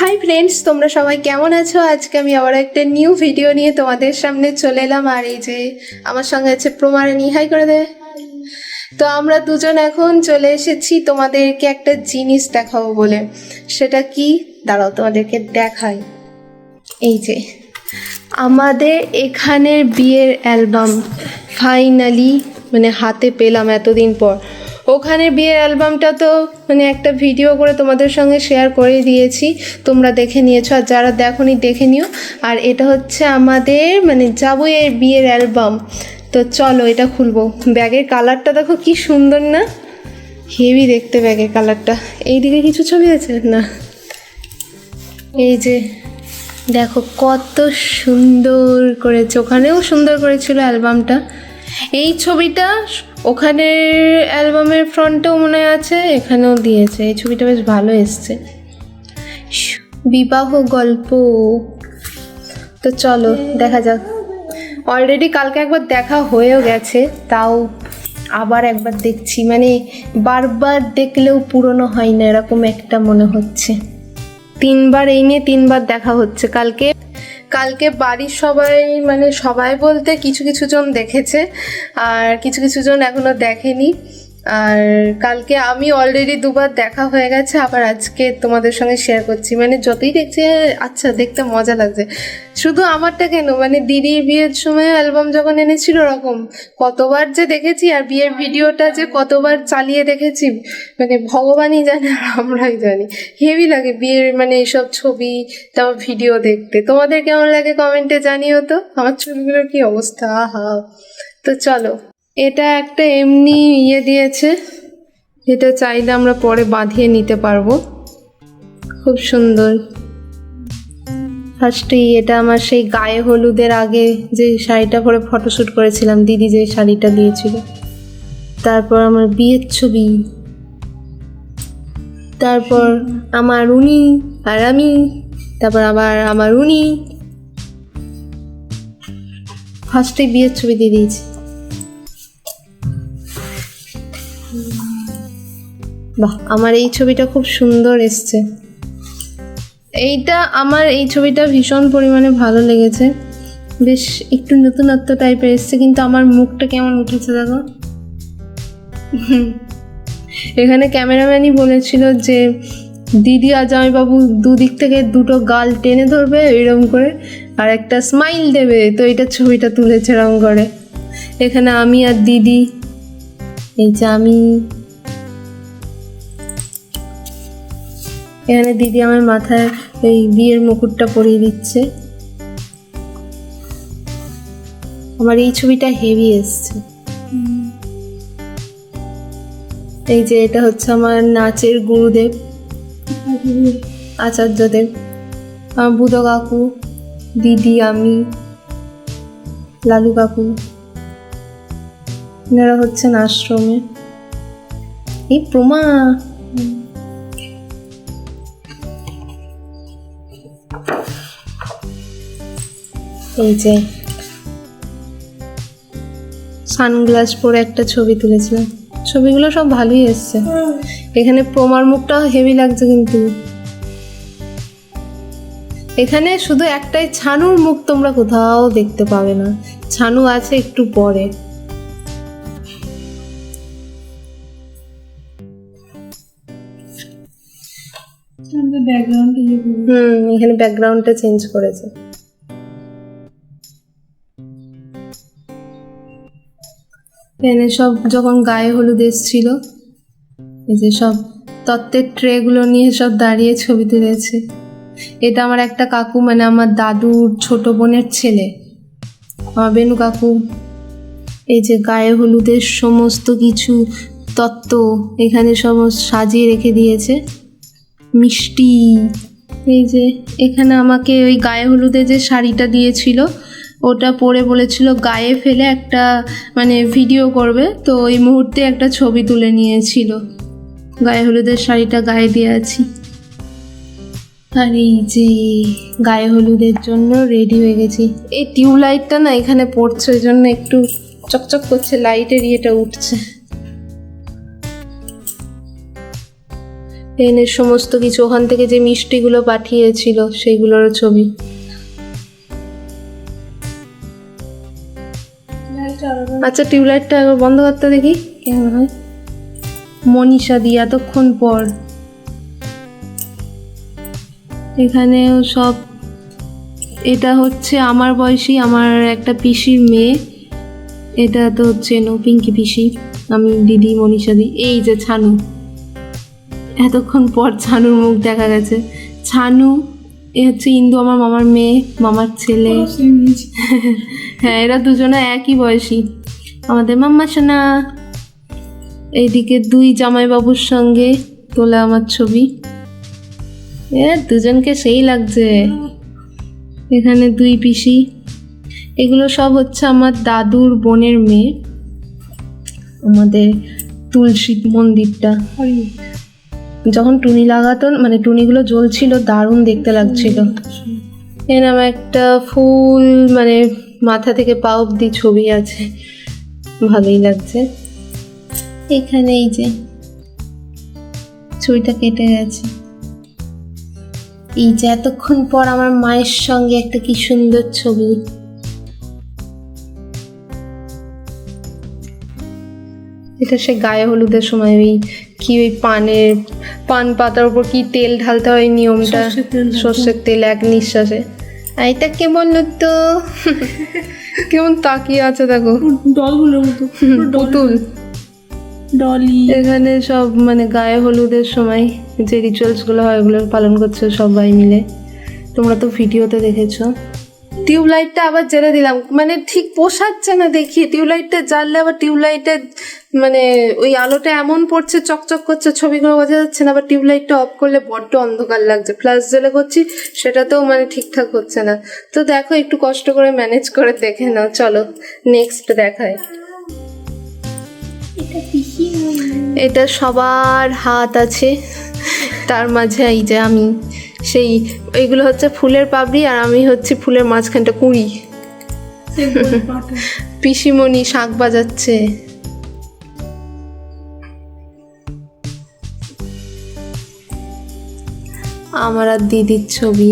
Hi friends তোমরা সবাই কেমন আছো? আজকে আমি আবার একটা নিউ ভিডিও নিয়ে তোমাদের সামনে চলে এলাম। আর এই যে আমার সঙ্গে আছে প্রমাণী হাই করে দে। তো আমরা দুজন এখন চলে এসেছি তোমাদেরকে একটা জিনিস দেখাবো বলে। সেটা কি? দাঁড়াও, তোমাদেরকে দেখাই। এই যে, আমাদের এখানের বিয়ের অ্যালবাম ফাইনালি মানে হাতে পেলাম এতদিন পর। ওখানে বিয়ের অ্যালবামটা তো মানে একটা ভিডিও করে তোমাদের সঙ্গে শেয়ার করে দিয়েছি। তোমরা দেখে নিয়েছো আর যারা দেখোনি দেখে নিও। আর এটা হচ্ছে আমাদের মানে যাব এর বিয়ের অ্যালবাম। তো চলো এটা খুলবো। ব্যাগের কালারটা দেখো কি সুন্দর না? হেভি দেখতে ব্যাগের কালারটা। এইদিকে কিছু ছবি আছে না? এই যে, দেখো কত সুন্দর করেছে। ওখানেও সুন্দর করেছিল অ্যালবামটা। এই ছবিটা ওখানে অ্যালবামের ফ্রন্টেও মনে আছে, এখানেও দিয়েছে। এই ছবিটা বেশ ভালো এসছে। বিবাহ গল্প। তো চলো, দেখা যাক। অলরেডি কালকে একবার দেখা হয়েও গেছে, তাও আবার একবার দেখছি। মানে বারবার দেখলেও পুরনো হয় না, এরকম একটা মনে হচ্ছে। তিনবার এই নিয়ে তিনবার দেখা হচ্ছে কালকে। কালকে বাড়ির সবাই মানে সবাই বলতে কিছু কিছু জন দেখেছে, আর কিছু কিছু জন এখনও দেখেনি। আর কালকে আমি অলরেডি দুবার দেখা হয়ে গেছে, আবার আজকে তোমাদের সঙ্গে শেয়ার করছি। মানে যতই দেখছি আচ্ছা দেখতে মজা লাগছে। শুধু আমারটা কেন? মানে দিদির বিয়ের সময় অ্যালবাম যখন এনেছিল ওরকম, কতবার যে দেখেছি, আর বিয়ের ভিডিওটা যে কতবার চালিয়ে দেখেছি মানে ভগবানই জানে আর আমরাই জানি। হেভি লাগে বিয়ের মানে এইসব ছবি, তারপর ভিডিও দেখতে। তোমাদের কেমন লাগে কমেন্টে জানিও তো। আমার ছবিগুলোর কি অবস্থা? আহা। তো চলো। এটা একটা এমনি ইয়ে দিয়েছে, যেটা চাইলে আমরা পরে বাঁধিয়ে নিতে পারব। খুব সুন্দর। ফার্স্টেই এটা আমার সেই গায়ে হলুদের আগে যে শাড়িটা পরে ফটোশ্যুট করেছিলাম, দিদি যে শাড়িটা দিয়েছিল। তারপর আমার বিয়ের ছবি। তারপর আমার উনি আর আমি। তারপর আবার আমার উনি। ফার্স্টে বিয়ের ছবি দিয়ে দিয়েছি। বাহ, আমার এই ছবিটা খুব সুন্দর এসছে। এইটা আমার এই ছবিটা ভীষণ পরিমাণে ভালো লেগেছে। বেশ একটু নতুনত্ব টাইপের এসছে, কিন্তু আমার মুখটা কেমন উঠেছে দেখো। এখানে ক্যামেরাম্যানই বলেছিল যে, দিদি আর জামাইবাবু দুদিক থেকে দুটো গাল টেনে ধরবে এরকম করে, আর একটা স্মাইল দেবে। তো এটা ছবিটা তুলেছে এরকম করে। এখানে আমি আর দিদি, এই যে আমি এখানে দিদি আমার মাথায় এই বিয়ের মুকুটটা পরিয়ে দিচ্ছে। আমার এই ছবিটা হেভি এসছে। এই যে এটা হচ্ছে আমার নাচের গুরুদেব, আচার্যদেব। আমার বুধ কাকু, দিদি, আমি, লালু কাকু। এনারা হচ্ছেন আশ্রমে। এই প্রমা। এই যে সানগ্লাস পরে একটা ছবি তুলেছিলাম। ছবিগুলো সব ভালোই এসছে। এখানে প্রমার মুখটাও হেভি লাগছে কিন্তু। এখানে শুধু একটাই ছানুর মুখ তোমরা কোথাও দেখতে পাবে না। ছানু আছে একটু পরে। ইয়ে হুম এখানে ব্যাকগ্রাউন্ডটা চেঞ্জ করেছে। এখানে সব যখন গায়ে হলুদ এসছিল, এই যে সব তত্ত্বের ট্রেগুলো নিয়ে সব দাঁড়িয়ে ছবি তুলেছে। এটা আমার একটা কাকু মানে আমার দাদুর ছোট বোনের ছেলে। আমার বেনু কাকু, এই যে গায়ে হলুদের সমস্ত কিছু তত্ত্ব এখানে সমস্ত সাজিয়ে রেখে দিয়েছে। মিষ্টি, এই যে এখানে আমাকে ওই গায়ে হলুদে যে শাড়িটা দিয়েছিল ওটা পরে বলেছিল, গায়ে ফেলে একটা মানে ভিডিও করবে। তো ওই মুহূর্তে একটা ছবি তুলে নিয়েছিল। গায়ে হলুদের শাড়িটা গায়ে দিয়ে আছি। আর এই যে গায়ে হলুদের জন্য রেডি হয়ে গেছি। এই টিউব টিউবলাইটটা না এখানে পড়ছে, ওই জন্য একটু চকচক করছে লাইটের ইয়েটা উঠছে। এখানে সমস্ত কিছু, ওখান থেকে যে মিষ্টিগুলো পাঠিয়েছিল সেইগুলোর ছবি। আচ্ছা টিউবলাইটটা বন্ধ করতে দেখি। কেমন হয়? মনীষা দি, এতক্ষণ পর। এখানেও সব, এটা হচ্ছে আমার বয়সী, আমার একটা পিসির মেয়ে। এটা তো হচ্ছে নো পিঙ্কি পিসি, আমি দিদি, মনীষা দি, এই যে ছানু। এতক্ষণ পর ছানুর মুখ দেখা গেছে। ছানু এ হচ্ছে ইন্দু আমার মামার মেয়ে মামার ছেলে। হ্যাঁ এরা দুজনে একই বয়সী। আমাদের মাম্মা সোনা। এইদিকে দুই জামাইবাবুর সঙ্গে তোলা আমার ছবি। এ দুজনকে সেই লাগছে। এখানে দুই পিসি। এগুলো সব হচ্ছে আমার দাদুর বোনের মেয়ে। আমাদের তুলসী মন্দিরটা। যখন টুনি লাগাতো মানে টুনিগুলো জ্বলছিল, দারুণ দেখতে লাগছিল। এরকম একটা ফুল মানে মাথা থেকে পা অব্দি ছবি আছে। ভালোই লাগছে। এখানে এই যে ছবিটা কেটে গেছে। এই যে এতক্ষণ পর আমার মায়ের সঙ্গে একটা কি সুন্দর ছবি। এটা সে গায়ে হলুদের সময়, ওই কি ওই পানের পান পাতার উপর কি তেল ঢালতে হয় নিয়মটা? সর্ষের তেল এক নিঃশ্বাসে। এটা কেমন তো কেমন তাকিয়ে আছে দেখো। ডলগুলোর মতো। পুতুল। ডলি। এখানে সব মানে গায়ে হলুদের সময় যে রিচুয়ালসগুলো হয় ওগুলো পালন করছে সবাই মিলে। তোমরা তো ভিডিওতে দেখেছ। টিউবলাইটটা আবার জেলে দিলাম। মানে ঠিক পোষাচ্ছে না দেখি। টিউবলাইটটা জ্বাললে আবার টিউবলাইটে মানে ওই আলোটা এমন পড়ছে চকচক করছে ছবিগুলো বোঝা যাচ্ছে না। আবার টিউবলাইটটা অফ করলে বড্ড অন্ধকার লাগছে। ফ্ল্যাশ জেলে করছি সেটাতেও মানে ঠিকঠাক হচ্ছে না। তো দেখো একটু কষ্ট করে ম্যানেজ করে দেখে নাও। চলো নেক্সট দেখায় এটা সবার হাত আছে। তার মাঝে এই যে আমি। সেই এইগুলো হচ্ছে ফুলের পাবড়ি আর আমি হচ্ছে ফুলের মাঝখানটা কুড়ি। পিসিমণি শাক বাজাচ্ছে। আমার আর দিদির ছবি।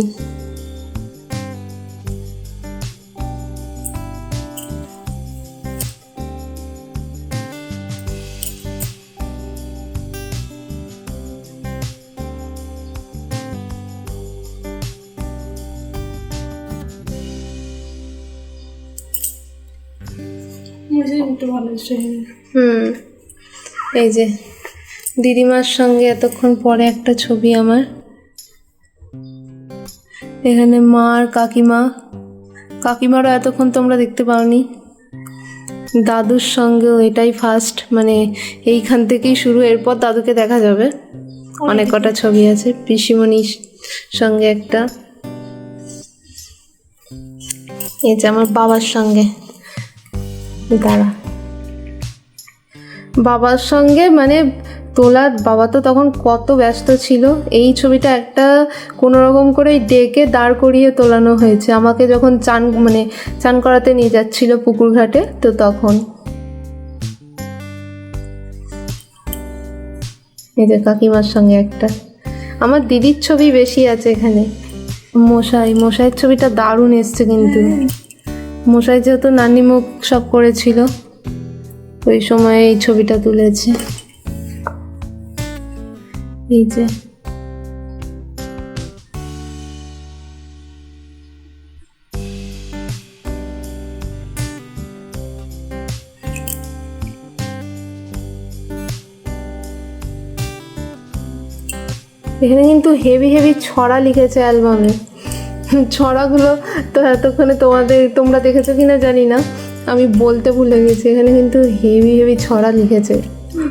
এই যে, দিদিমার সঙ্গে এতক্ষণ পরে একটা ছবি আমার। এখানে মা আর কাকিমা। কাকিমারও এতক্ষণ তোমরা দেখতে পাওনি। দাদুর সঙ্গেও এটাই ফার্স্ট মানে এইখান থেকেই শুরু, এরপর দাদুকে দেখা যাবে। অনেক কটা ছবি আছে, পিসিমণির সঙ্গে একটা। এই যে আমার বাবার সঙ্গে। দাঁড়া। বাবার সঙ্গে মানে তোলার বাবা তো তখন কত ব্যস্ত ছিল। এই ছবিটা একটা কোনো রকম করে ডেকে দাঁড় করিয়ে তোলানো হয়েছে। আমাকে যখন চান মানে চান করাতে নিয়ে যাচ্ছিল পুকুর ঘাটে তো তখন। এই যে কাকিমার সঙ্গে একটা। আমার দিদির ছবি বেশি আছে এখানে। মশাই মশাইয়ের ছবিটা দারুণ এসছে কিন্তু। মশাই যেহেতু নানি মুখ সব করেছিল। ওই সময় এই ছবিটা তুলেছে। এই যে। এখানে কিন্তু হেভি হেভি ছড়া লিখেছে অ্যালবামে ছড়াগুলো তো এতক্ষণে তোমাদের, তোমরা দেখেছ কিনা জানি না। আমি বলতে ভুলে গেছি, এখানে কিন্তু হেভি হেভি ছড়া লিখেছে।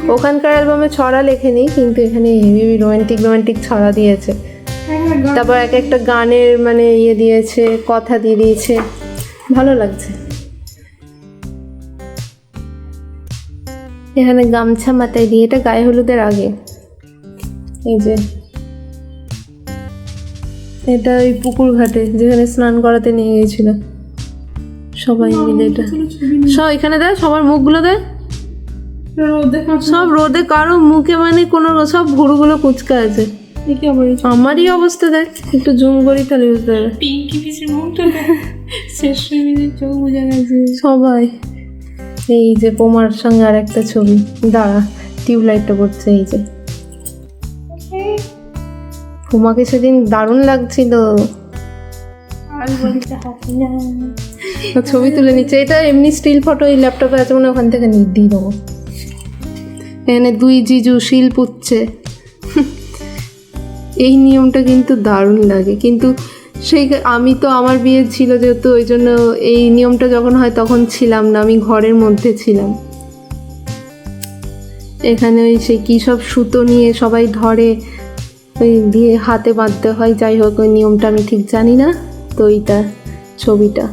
ওখানকার অ্যালবামে ছড়া লেখেনি, কিন্তু এখানে হেভি হেভি রোমান্টিক রোমান্টিক ছড়া দিয়েছে। তারপর এক একটা গানের মানে ইয়ে দিয়েছে, কথা দিয়ে দিয়েছে। ভালো লাগছে। এখানে গামছা মাথায় দিয়ে, এটা গায়ে হলুদের আগে। এই যে। এটা ওই পুকুর ঘাটে, যেখানে স্নান করাতে নিয়ে গিয়েছিল। সবাই মিলে এটা। সব এখানে দেয়? সবার মুখগুলো দেয়? সব রোদে কারও মুখে মানে কোনো সব ভুরুগুলো কুচকা আছে। আমারই অবস্থা দেখ একটু জুম করি তাহলে বুঝতে পারবে। পিঙ্কি পিসের মুখটা শেষ চোখ বোঝা গেছে। সবাই। এই যে পোমার সঙ্গে আর একটা ছবি। দাঁড়া টিউবলাইটটা পড়ছে এই যে। পোমাকে সেদিন দারুণ লাগছিল। ছবি তুলে নিচ্ছে। এটা এমনি স্টিল ফটো এই ল্যাপটপে আছে মনে ওখান থেকে নিয়ে দিয়ে দেবো। এখানে দুই জিজু শিল পুচ্ছে এই নিয়মটা কিন্তু দারুণ লাগে। কিন্তু সেই আমি তো, আমার বিয়ে ছিল যেহেতু, ওই জন্য এই নিয়মটা যখন হয় তখন ছিলাম না, আমি ঘরের মধ্যে ছিলাম। এখানে ওই সেই কী সব সুতো নিয়ে সবাই ধরে, ওই দিয়ে হাতে বাঁধতে হয়। যাই হোক, ওই নিয়মটা আমি ঠিক জানি না। তো ছবিটা।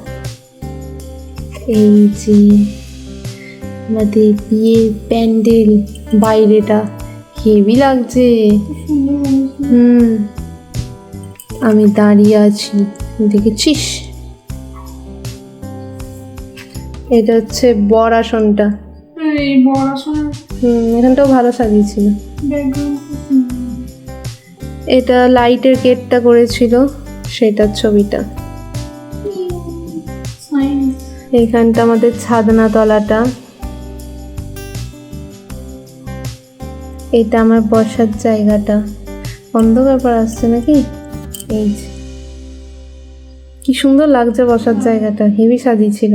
এই যে আমাদের বিয়ের প্যান্ডেল বাইরেটা হেভি লাগছে। হুম আমি দাঁড়িয়ে আছি দেখেছিস? এটা হচ্ছে বর আসনটা। হুম এখানটাও ভালো সাজিয়েছিল। এটা লাইটের গেটটা করেছিল। সেটার ছবিটা। এইখানটা আমাদের ছাদনা তলাটা এটা আমার বসার জায়গাটা। অন্ধ ব্যাপার আসছে নাকি? এই কি সুন্দর লাগছে বসার জায়গাটা, হেভি সাজিয়েছিল।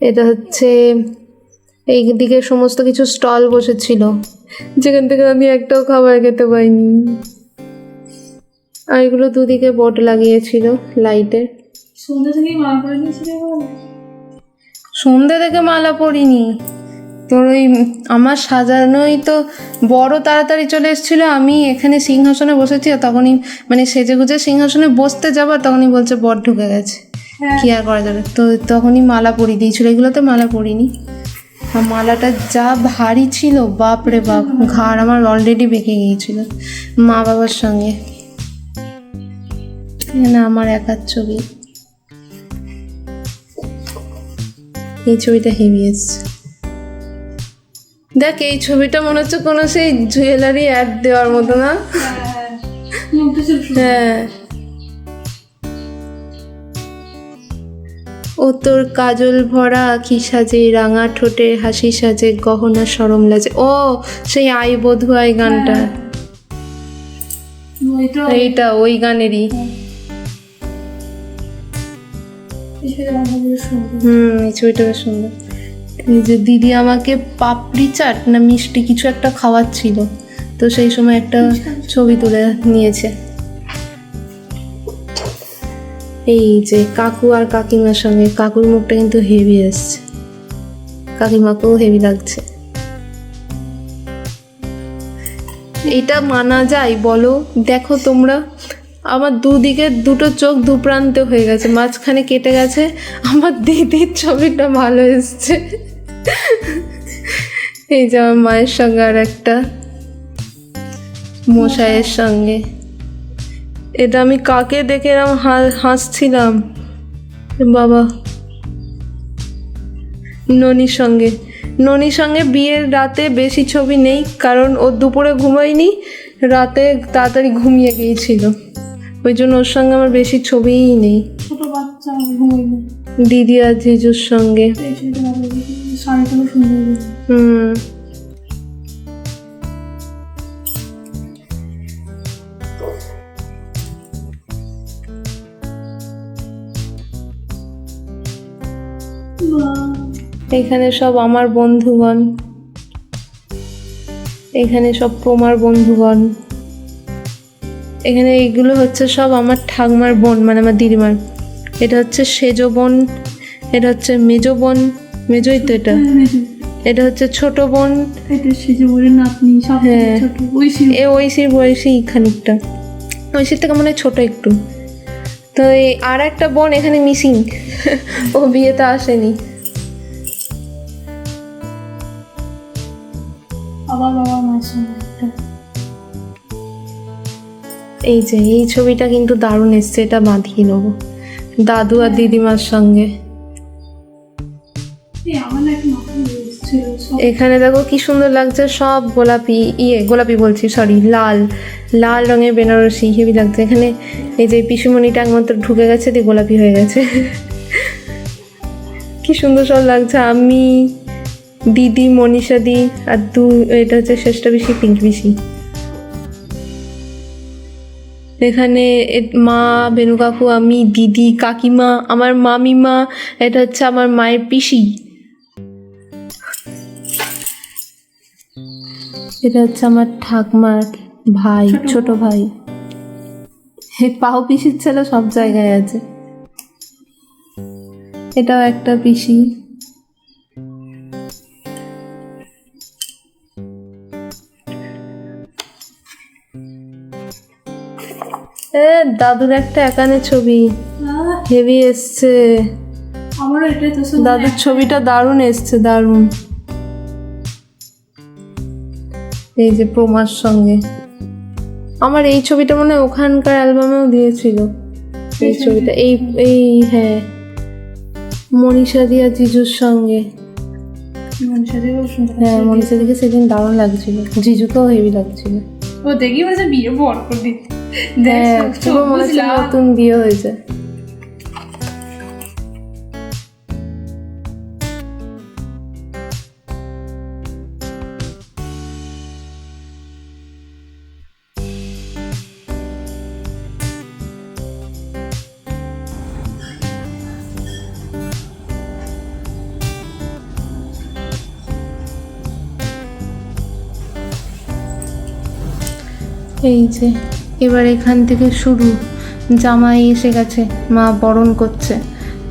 এটা হচ্ছে এই দিকে সমস্ত কিছু স্টল বসেছিল। যেখান থেকে আমি একটাও খাবার খেতে পাইনি। আর এগুলো দুদিকে বোর্ড লাগিয়েছিল লাইটের। সন্ধ্যা করে নিয়েছিল সন্ধে থেকে মালা পরিনি। তোর ওই আমার সাজানোই তো বড় তাড়াতাড়ি চলে এসেছিল। আমি এখানে সিংহাসনে বসেছি আর তখনই মানে সেজে গুজে সিংহাসনে বসতে যাবার তখনই বলছে বর ঢুকে গেছে। হ্যাঁ। কি আর করা যাবে? তো তখনই মালা পরিয়ে দিয়েছিল। এগুলোতে মালা পরিনি। আর মালাটা যা ভারী ছিল বাপ রে বাপ ঘাড় আমার অলরেডি বেঁকে গিয়েছিল মা বাবার সঙ্গে। না আমার একার ছবি? এই ছবিটা হেভি এসছে দেখ এই ছবিটা মনে হচ্ছে কোনো সেই জুয়েলারি অ্যাড দেওয়ার মতো না। হ্যাঁ। ও তোর কাজল ভরা আখি সাজে রাঙা ঠোঁটে হাসি সাজে গহনা সরম লাজে। ও সেই আই বধু আই গানটা। এইটা ওই গানেরই। হুম এই ছবিটা বেশ সুন্দর। এই যে দিদি আমাকে পাপড়ি চাট না মিষ্টি কিছু একটা খাওয়াচ্ছিল তো সেই সময় একটা ছবি তুলে নিয়েছে। এই যে কাকু আর কাকিমার সঙ্গে কাকুর মুখটা কিন্তু হেভি এসছে। কাকিমাকেও হেভি লাগছে। এটা মানা যায় বলো দেখো তোমরা। আমার দুদিকে দুটো চোখ দুপ্রান্তে হয়ে গেছে, মাঝখানে কেটে গেছে, আমার দিদির ছবিটা ভালো এসছে। এই যে আমার মায়ের সঙ্গে আর একটা মশাইয়ের সঙ্গে। এটা আমি কাকে দেখে এরম হাসছিলাম? বাবা। ননির সঙ্গে। ননির সঙ্গে বিয়ের রাতে বেশি ছবি নেই, কারণ ও দুপুরে ঘুমায়নি, রাতে তাড়াতাড়ি ঘুমিয়ে গিয়েছিল। ওই জন্য ওর সঙ্গে আমার বেশি ছবিই নেই। ছোট বাচ্চা দিদি আর জিজুর সঙ্গে। হুম। এখানে সব আমার বন্ধুগণ। এখানে সব প্রমার বন্ধুগণ। এখানে এইগুলো হচ্ছে সব আমার ঠাকমার বোন মানে আমার দিদিমার। এটা হচ্ছে সেজ বোন এটা হচ্ছে মেজ বোন মেজই তো এটা। হ্যাঁ, এটা হচ্ছে ছোট বোন। এটা সেজে বলে নাতনি সব হ্যাঁ। ছোট। ওই এ ঐশীর বয়সী খানিকটা। ঐশীর থেকে মনে হয় ছোট একটু। তো এই আর একটা বোন এখানে মিসিং। ও বিয়েতে আসেনি। আবার বাবা মায়ের সঙ্গে এই যে এই ছবিটা কিন্তু দারুণ এসছে এটা বাঁধিয়ে নেব। দাদু আর দিদিমার সঙ্গে। এখানে দেখো কি সুন্দর লাগছে সব গোলাপি ইয়ে গোলাপি বলছি সরি লাল। লাল রঙের বেনারসি হেভি লাগছে। এখানে এই যে পিসুমণিটা একমাত্র ঢুকে গেছে দিয়ে গোলাপি হয়ে গেছে। কি সুন্দর সব লাগছে। আমি দিদি মনীষা দি আর দু এটা হচ্ছে শ্রেষ্ঠ বেশি পিঙ্ক বেশি এখানে মা বেনু কাকু আমি দিদি কাকিমা আমার মামিমা এটা হচ্ছে আমার মায়ের পিসি। এটা হচ্ছে আমার ঠাকমার ভাই ছোট ভাই। হে পাও পিসির ছেলে সব জায়গায় আছে। এটাও একটা পিসি। এ দাদুর একটা একানে ছবি। হেভি এসছে। আমারও এটাই তো দাদুর ছবিটা দারুণ এসছে দারুণ। এই যে প্রমার সঙ্গে। আমার এই ছবিটা মনে হয় ওখানকার অ্যালবামেও দিয়েছিল। এই ছবিটা এই এই হ্যাঁ। মনীষা দিয়া জিজুর সঙ্গে। হ্যাঁ মনীষা দিকে সেদিন দারুণ লাগছিল। জিজুকেও হেভি লাগছিল। ও দেখি মনে বিয়ে বর করে দিতে। দেখ পুরো মনে হচ্ছে। নতুন বিয়ে হয়েছে এই যে এবার এখান থেকে শুরু। জামাই এসে গেছে মা বরণ করছে।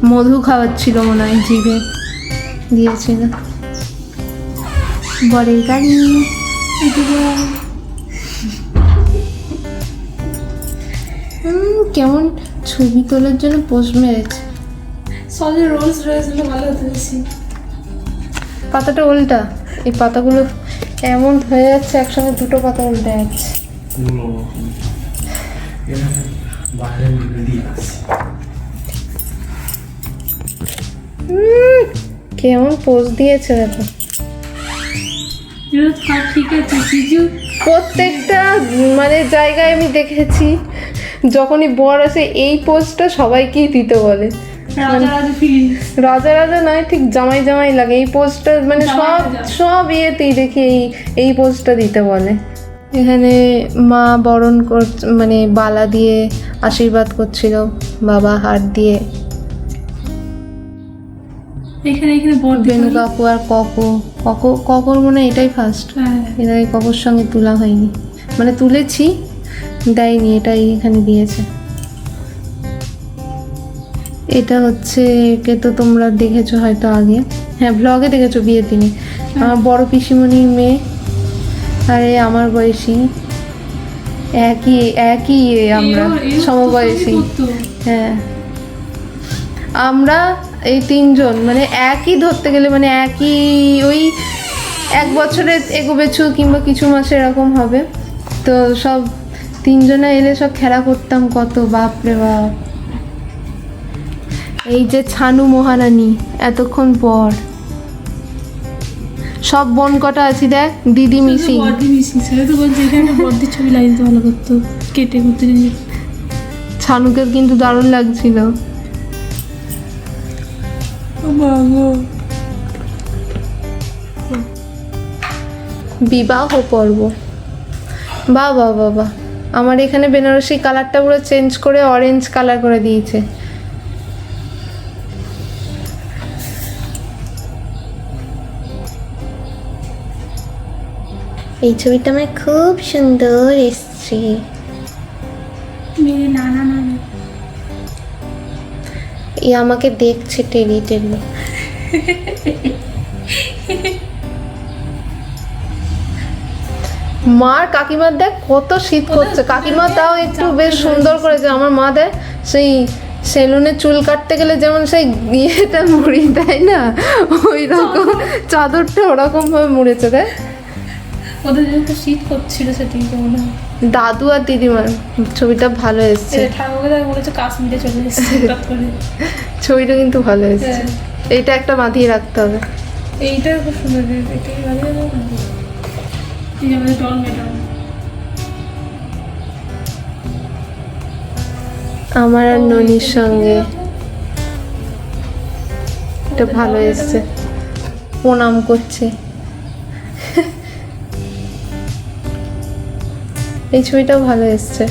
মধু খাওয়াচ্ছিল মনে হয় জিভে। দিয়েছিল। বরের গাড়ি। হুম, কেমন ছবি তোলার জন্য পোস্ট মেরেছে। সলে রোলস রয়েস হলে ভালো হতো বেশি পাতাটা উল্টা। এই পাতাগুলো এমন হয়ে যাচ্ছে একসঙ্গে দুটো পাতা উল্টে যাচ্ছে কোনো এখানে বাইরে দিয়ে আসছে হুম, কেমন পোস্ট দিয়েছে দেখো। প্রত্যেকটা মানে জায়গায় আমি দেখেছি যখনই বর আসে এই পোস্টটা সবাইকেই দিতে বলে। রাজা রাজা ফিলিংস রাজা রাজা নয় ঠিক জামাই জামাই লাগে। এই পোস্টটা মানে সব সব ইয়েতেই দেখি এই এই পোস্টটা দিতে বলে। এখানে মা বরণ কর মানে বালা দিয়ে আশীর্বাদ করছিল বাবা হাত দিয়ে। এখানে এখানে বেনু কাকু আর ককো ককো ককর মনে হয় এটাই ফার্স্ট হ্যাঁ। এর আগে ককর সঙ্গে তোলা হয়নি। মানে তুলেছি দেয়নি এটাই এখানে দিয়েছে। এটা হচ্ছে একে তো তোমরা দেখেছ হয়তো আগে। হ্যাঁ ব্লগে দেখেছ বিয়ের দিনে। আমার বড় পিসিমণির মেয়ে আরে আমার বয়সী। একই একই আমরা সমবয়সী। হ্যাঁ। আমরা এই তিনজন মানে একই ধরতে গেলে মানে একই ওই এক বছরের এগোবেছু কিংবা কিছু মাসে এরকম হবে। তো সব তিনজনে এলে সব খেলা করতাম কত বাপ রে বাপ। এই যে ছানু মহারানী এতক্ষণ পর। সব বোন কটা আছি দেখ দিদি কেটে ছানুকে কিন্তু দারুণ লাগছিল। বিবাহ পর্ব। বা বা বাবা আমার এখানে বেনারসি কালারটা পুরো চেঞ্জ করে অরেঞ্জ কালার করে দিয়েছে। এই ছবিটা আমার খুব সুন্দর এসছে। মেরে না না না। আমাকে দেখছে টেলি টেলি মার কাকিমার দেখ কত শীত করছে। কাকিমা তাও একটু বেশ সুন্দর করেছে। আমার মা দেখ সেই সেলুনে চুল কাটতে গেলে যেমন সেই ইয়েটা মুড়ি দেয় না ওই রকম চাদরটা ওরকম ভাবে মুড়েছে দেখ। ওদের যেহেতু শীত করছিল সেদিনকে মনে হয়। দাদু আর দিদিমার ছবিটা ভালো এসছে। কাশ্মীরে চলে ছবিটা কিন্তু ভালো এসছে। হ্যাঁ। এইটা একটা বাঁধিয়ে রাখতে হবে। এইটা খুব সুন্দর এটা আমার আর ননির সঙ্গে। এটা ভালো এসছে। প্রণাম করছে। এই ছবিটাও ভালো এসছে।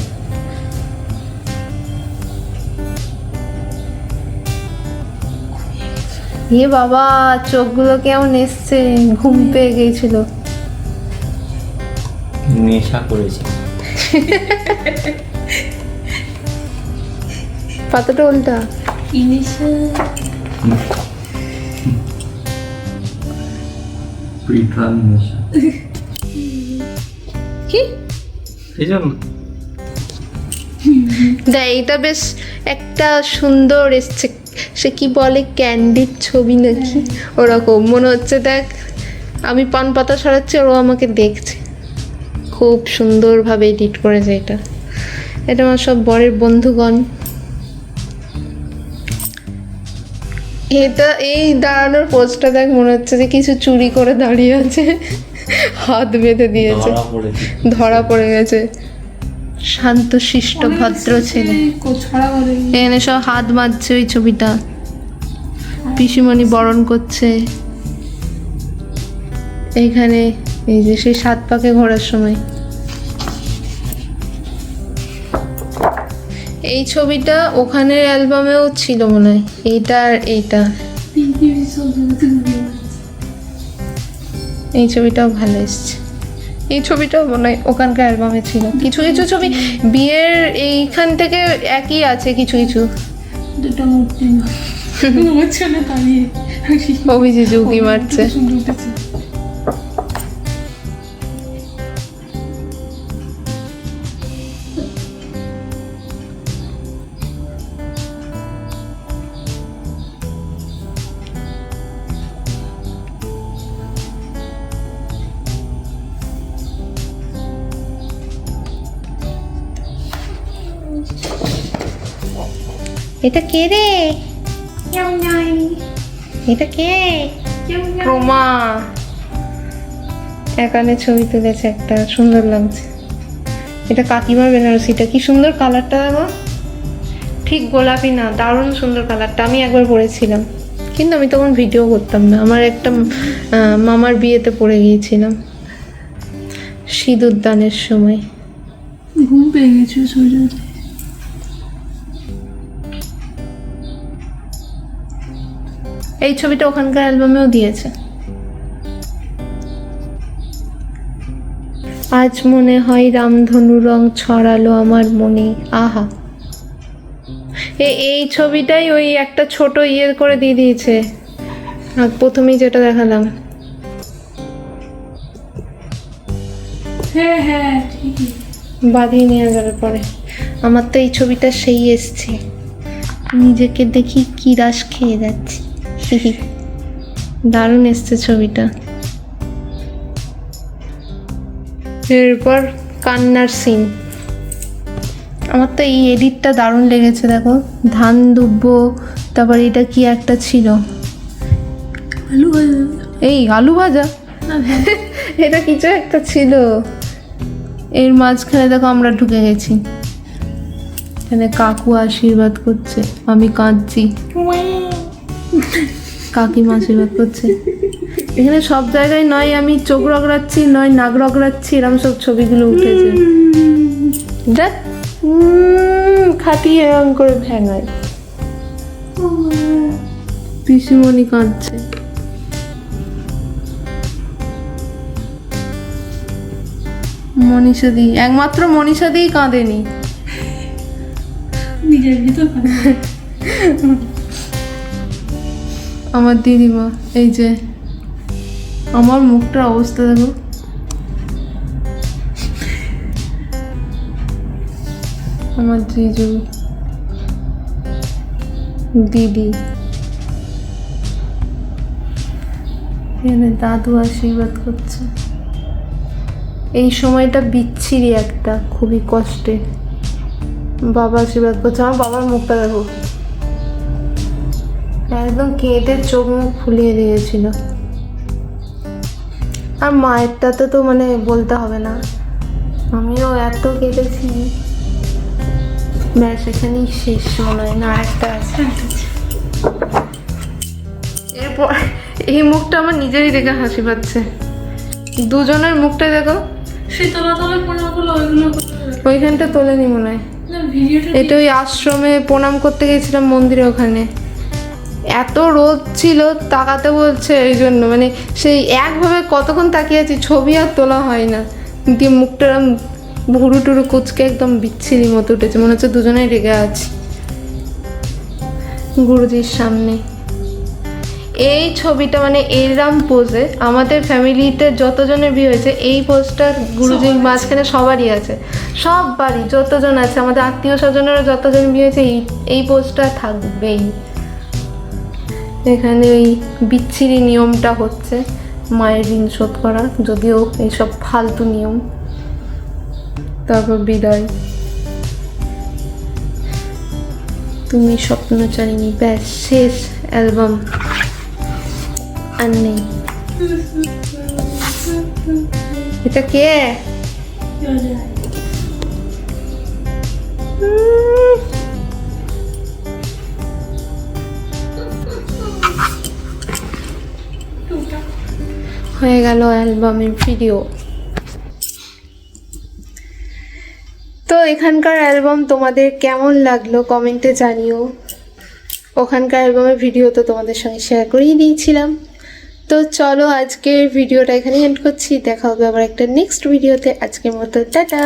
এ বাবা চোখগুলো কেমন এসছে? ঘুম পেয়ে গিয়েছিল নেশা করেছি। পাতাটা উল্টা। কি? এই দেখ এটা বেশ একটা সুন্দর এসছে। সে কি বলে ক্যান্ডির ছবি নাকি? ওরকম। মনে হচ্ছে, দেখ, আমি পান পাতা সরাচ্ছি ওরা আমাকে দেখছে। খুব সুন্দরভাবে এডিট করেছে এটা। এটা আমার সব বরের বন্ধুগণ। এটা, এই দাঁড়ানোর পোস্টটা দেখ, মনে হচ্ছে যে কিছু চুরি করে দাঁড়িয়ে আছে। হাত বেঁধে দিয়েছে। ধরা পড়ে গেছে। শান্ত শিষ্ট ভদ্র ছেলে। এখানে সব হাত মারছে ওই ছবিটা। পিসিমণি বরণ করছে। এইখানে এই যে সেই সাত পাকে ঘোরার সময়। এই ছবিটা ওখানের অ্যালবামেও ছিল মনে হয়। এইটা আর এইটা। এই ছবিটাও ভালো এসছে। এই ছবিটাও মনে হয় ওখানকার অ্যালবামে ছিল। কিছু কিছু ছবি বিয়ের এইখান থেকে একই আছে কিছু কিছু। দুটো মূর্তি অভিজিৎ উকি মারছে। এটা কে রে? এটা কে? প্রমা এখানে ছবি তুলেছে একটা সুন্দর লাগছে। এটা কাকিমার বেনারসিটা কি সুন্দর কালারটা দেখো ঠিক গোলাপি না দারুণ সুন্দর কালারটা আমি একবার পরেছিলাম। কিন্তু আমি তখন ভিডিও করতাম না আমার একটা মামার বিয়েতে পড়ে গিয়েছিলাম। সিঁদুর দানের সময়। ঘুম পেয়ে গেছে এই ছবিটা ওখানকার অ্যালবামেও দিয়েছে। আজ মনে হয় রামধনু রং ছড়ালো আমার মনে। আহা। এই ছবিটাই ওই একটা ছোট ইয়ে করে দিয়ে দিয়েছে। প্রথমেই যেটা দেখালাম। হ্যাঁ হ্যাঁ বাঁধিয়ে নিয়ে যাবে পরে। আমার তো এই ছবিটা সেই এসছে। নিজেকে দেখি কি রাস খেয়ে যাচ্ছি। দারুণ এসছে ছবিটা। এরপর কান্নার সিন আমার তো এই এডিটটা দারুণ লেগেছে দেখো। ধান দুব্ব তারপর এটা কি একটা ছিল? আলু ভাজা। এই আলু ভাজা? এটা কিছু একটা ছিল। এর মাঝখানে দেখো আমরা ঢুকে গেছি। এখানে কাকু আশীর্বাদ করছে আমি কাঁদছি। কাকিমা আশীর্বাদ করছে। এখানে সব জায়গায় নয় আমি চোখ রগড়াচ্ছি নয় নাক রগড়াচ্ছি এরকম সব ছবিগুলো উঠেছে। খাটিয়ে এরকম করে ভেঙায়। পিসিমণি কাঁদছে। মনীষা দি একমাত্র মনীষা দিই কাঁদেনি। নিজের ভিতর আমার দিদিমা এই যে, আমার মুখটার অবস্থা দেখো। আমার জিজু, দিদি, এখানে দাদু আশীর্বাদ করছে। এই সময়টা বিচ্ছিরি একটা, খুবই কষ্টে বাবা আশীর্বাদ করছে। আমার বাবার মুখটা দেখো। একদম কেঁদে চোখ মুখ ফুলিয়ে দিয়েছিল। আর মায়েরটাতে তো মানে বলতে হবে না। আমিও এত কেটেছি। ব্যাস এখানেই শেষ মনে হয়। না একটা আছে। এরপর এই মুখটা আমার নিজেরই দেখে হাসি পাচ্ছে। দুজনের মুখটা দেখো। সেই তলা তলা প্রণামগুলো ওইগুলো ওইখানটা তোলেনি মনে হয়। এটা ওই আশ্রমে প্রণাম করতে গেছিলাম মন্দিরে ওখানে। এত রোদ ছিল তাকাতে বলছে এই জন্য মানে সেই একভাবে কতক্ষণ তাকিয়ে আছি ছবি আর তোলা হয় না। দিয়ে মুখটা এরম ভুরু টুরু কুচকে একদম বিচ্ছিরি মতো উঠেছে মনে হচ্ছে দুজনেই রেগে আছি। গুরুজির সামনে। এই ছবিটা মানে এইরাম পোজে আমাদের ফ্যামিলিতে যতজনের বিয়ে হয়েছে এই পোজটা গুরুজির মাঝখানে সবারই আছে। সব বাড়ি যতজন আছে আমাদের আত্মীয় স্বজনেরও যতজন বিয়ে হয়েছে এই এই পোজটা থাকবেই। এখানে ওই বিচ্ছিরি নিয়মটা হচ্ছে মায়ের ঋণ শোধ করা যদিও এইসব ফালতু নিয়ম। তারপর বিদায়। তুমি স্বপ্নচারিণী ব্যাস শেষ অ্যালবাম। আর নেই। এটা কে? হয়ে গেল অ্যালবামের ভিডিও। তো এখানকার অ্যালবাম তোমাদের কেমন লাগল কমেন্টে জানিও। ওখানকার অ্যালবামের ভিডিও তো তোমাদের সঙ্গে শেয়ার করেই দিয়েছিলাম। তো চলো আজকের ভিডিওটা এখানে এন্ড করছি। দেখা হবে আবার একটা নেক্সট ভিডিওতে আজকের মতো, টাটা!